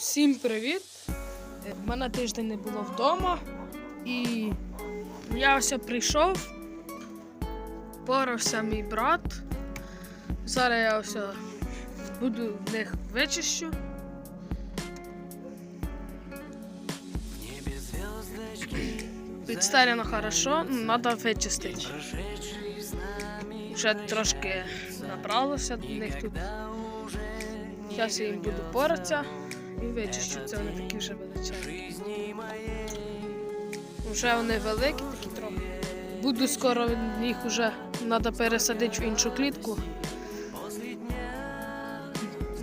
Всім привіт! Е, Мене тиждень не було вдома і я ось прийшов, порався мій брат. Зараз я ось буду в них вичищу. Підстарено хорошо, ну, треба вичистити. Вже трошки набралося до них тут. Зараз я їм буду поратися і вичищу. Це вони такі вже величезні. Вже вони великі, такі трохи. Буду скоро їх вже треба пересадити в іншу клітку.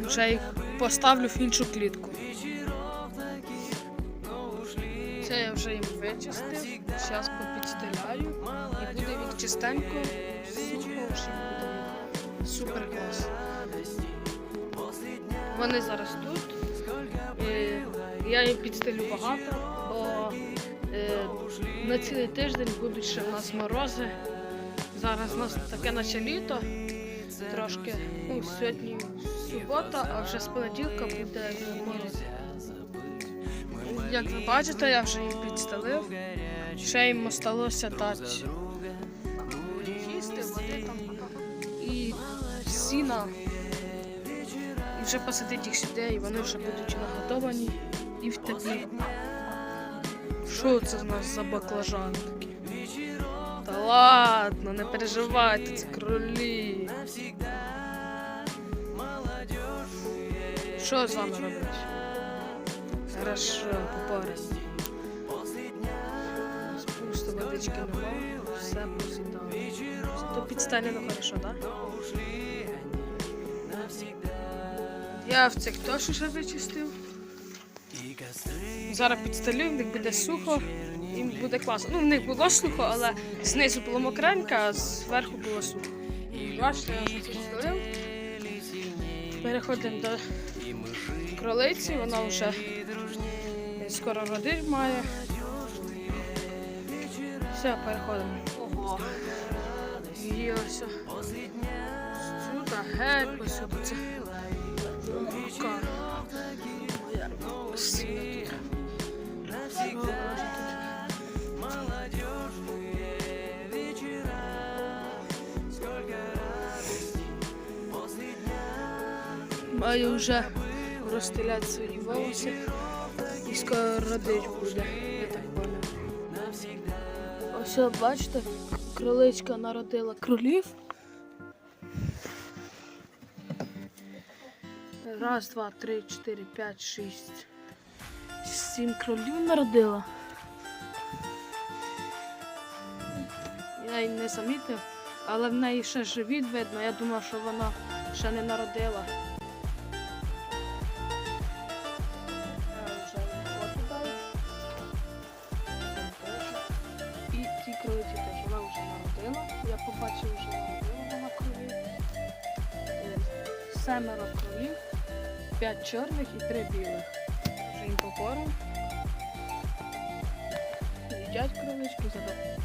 Вже їх поставлю в іншу клітку. Це я вже їм вичистив. Зараз попідстеляю. І буде він чистенько, сухо, буде супер клас. Вони зараз тут. Я їм підстелю багато, бо е, на цілий тиждень будуть ще в нас морози. Зараз у нас таке наче літо. Трошки. Ну, сьогодні субота, а вже з понеділка буде мороз. Як ви бачите, я вже їм підстелив. Ще їм осталося дати їсти, води там і сіна. Вже посадити їх сюди, і вони вже будуть наготовані і в теплі. Що це в нас за баклажан такі? Та ладно, не переживайте, це кролі. Що з вами робити? Хорошо, попарись. Спусто водички немає, все посідало. То підстелено хорошо, так? Да? Я в цих теж вже вичистив. Зараз підстелю, в них буде сухо, їм буде класно. Ну, в них було сухо, але знизу було мокренько, а зверху було сухо. Бачите, я вже підстелив. Переходимо до кролиці, вона вже скоро родить має. Все, переходимо. Ого. Є ось. Сюди, геть. Це Маю вже розстеляти свої волоси і скоро родить буде, я так понял. Ось бачите, кроличка народила кролів. Раз, два, три, чотири, п'ять, шість. Сім кролів народила. Я її не замітив, але в неї ще живіт видно. Я думав, що вона ще не народила. Побачив, вже на кролів. Е, Семеро кролів, п'ять чорних і три білих. Вже їм покорм. Їдять кролички, зараз